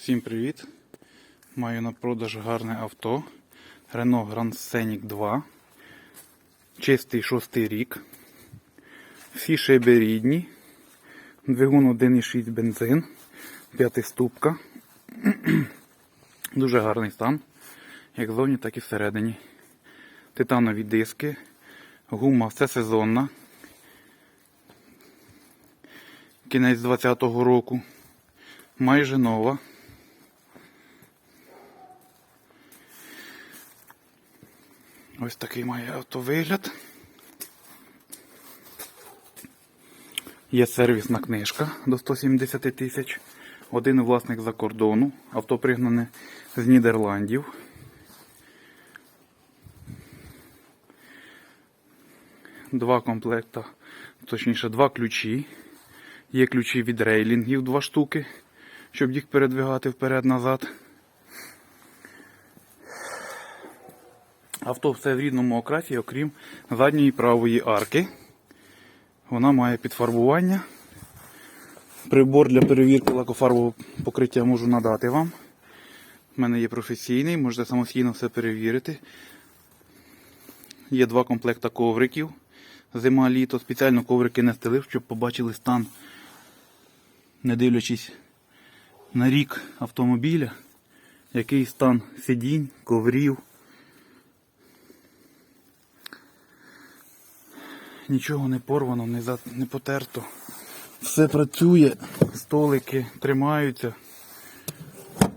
Всім привіт! Маю на продаж гарне авто Renault Grand Scenic 2. Чистий шостий рік. Всі шиби рідні. Двигун 1,6 бензин. П'ятиступка. Дуже гарний стан. Як зовні, так і всередині. Титанові диски. Гума всесезонна. Кінець 20-го року. Майже нова. Ось такий має автовигляд. Є сервісна книжка до 170 тисяч. Один власник за кордону. Авто пригнане з Нідерландів. Два комплекта, точніше, два ключі. Є ключі від рейлінгів, два штуки, щоб їх передвигати вперед-назад. Авто все в рідному окрасі, окрім задньої правої арки. Вона має підфарбування. Прибор для перевірки лакофарбового покриття можу надати вам. У мене є професійний, можете самостійно все перевірити. Є два комплекта ковриків. Зима, літо. Спеціально коврики не стелив, щоб побачили стан, не дивлячись на рік автомобіля, який стан сидінь, коврів. Нічого не порвано, не, за... не потерто. Все працює, столики тримаються,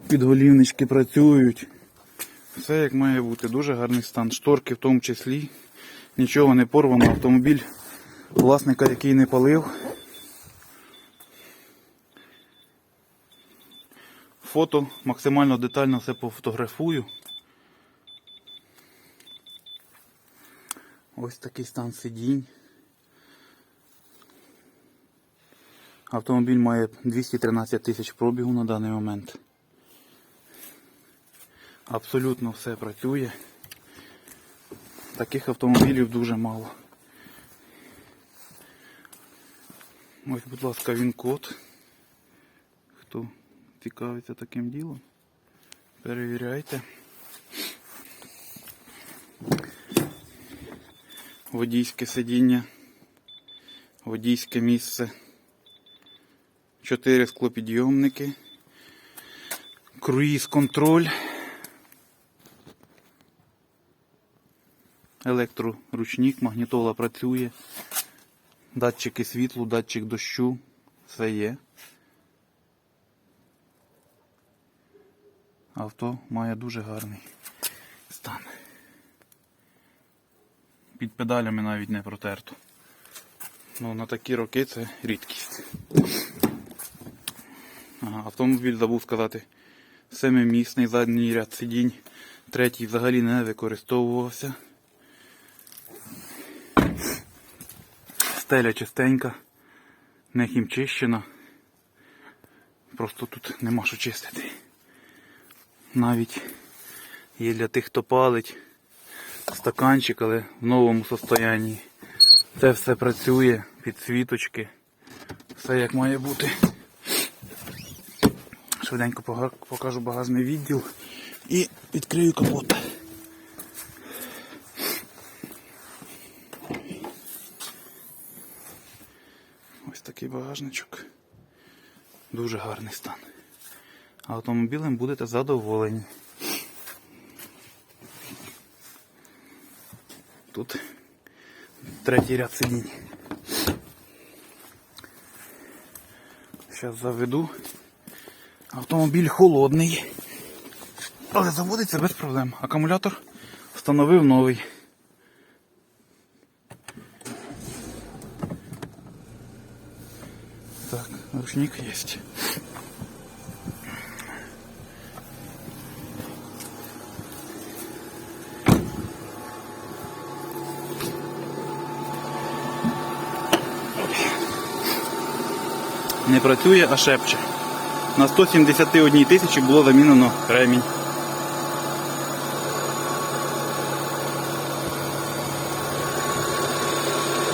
підголівнички працюють. Все як має бути. Дуже гарний стан. Шторки в тому числі. Нічого не порвано. Автомобіль власника, який не палив. Фото максимально детально все пофотографую. Ось такий стан сидінь. Автомобіль має 213 тисяч пробігу на даний момент. Абсолютно все працює. Таких автомобілів дуже мало. Ось, будь ласка, він код. Хто цікавиться таким ділом, перевіряйте. Водійське сидіння, водійське місце. Чотири склопідйомники, круїз контроль, електроручник, магнітола працює, датчики світлу, датчик дощу, все є. Авто має дуже гарний стан. Під педалями навіть не протерто. Ну, на такі роки це рідкість. Ага, автомобіль забув сказати. Семимісний задній ряд сидінь. Третій взагалі не використовувався. Стеля чистенька, не хімчищена. Просто тут нема що чистити. Навіть є для тих, хто палить стаканчик, але в новому состоянні. Це все працює, підсвіточки. Все як має бути. Швиденько покажу багажний відділ і відкрию капот. Ось такий багажничок. Дуже гарний стан. Автомобілем будете задоволені. Тут третій ряд сидінь. Зараз заведу. Автомобіль холодний, але заводиться без проблем. Акумулятор встановив новий. Так, ручник есть. Не працює, а шепче на 171 тисячі було замінено ремінь.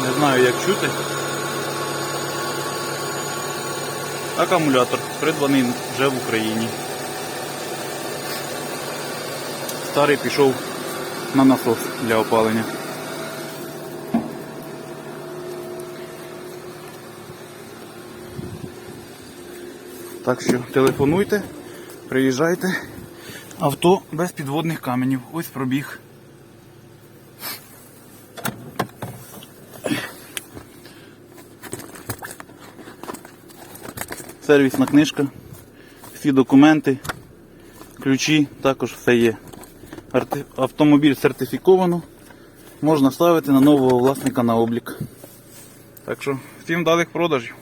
Не знаю як чути. Акумулятор придбаний вже в Україні. Старий пішов на насос для опалення. Так що телефонуйте, приїжджайте. Авто без підводних каменів. Ось пробіг. Сервісна книжка, всі документи, ключі, також все є. Автомобіль сертифіковано, можна ставити на нового власника на облік. Так що всім вдалих продажів.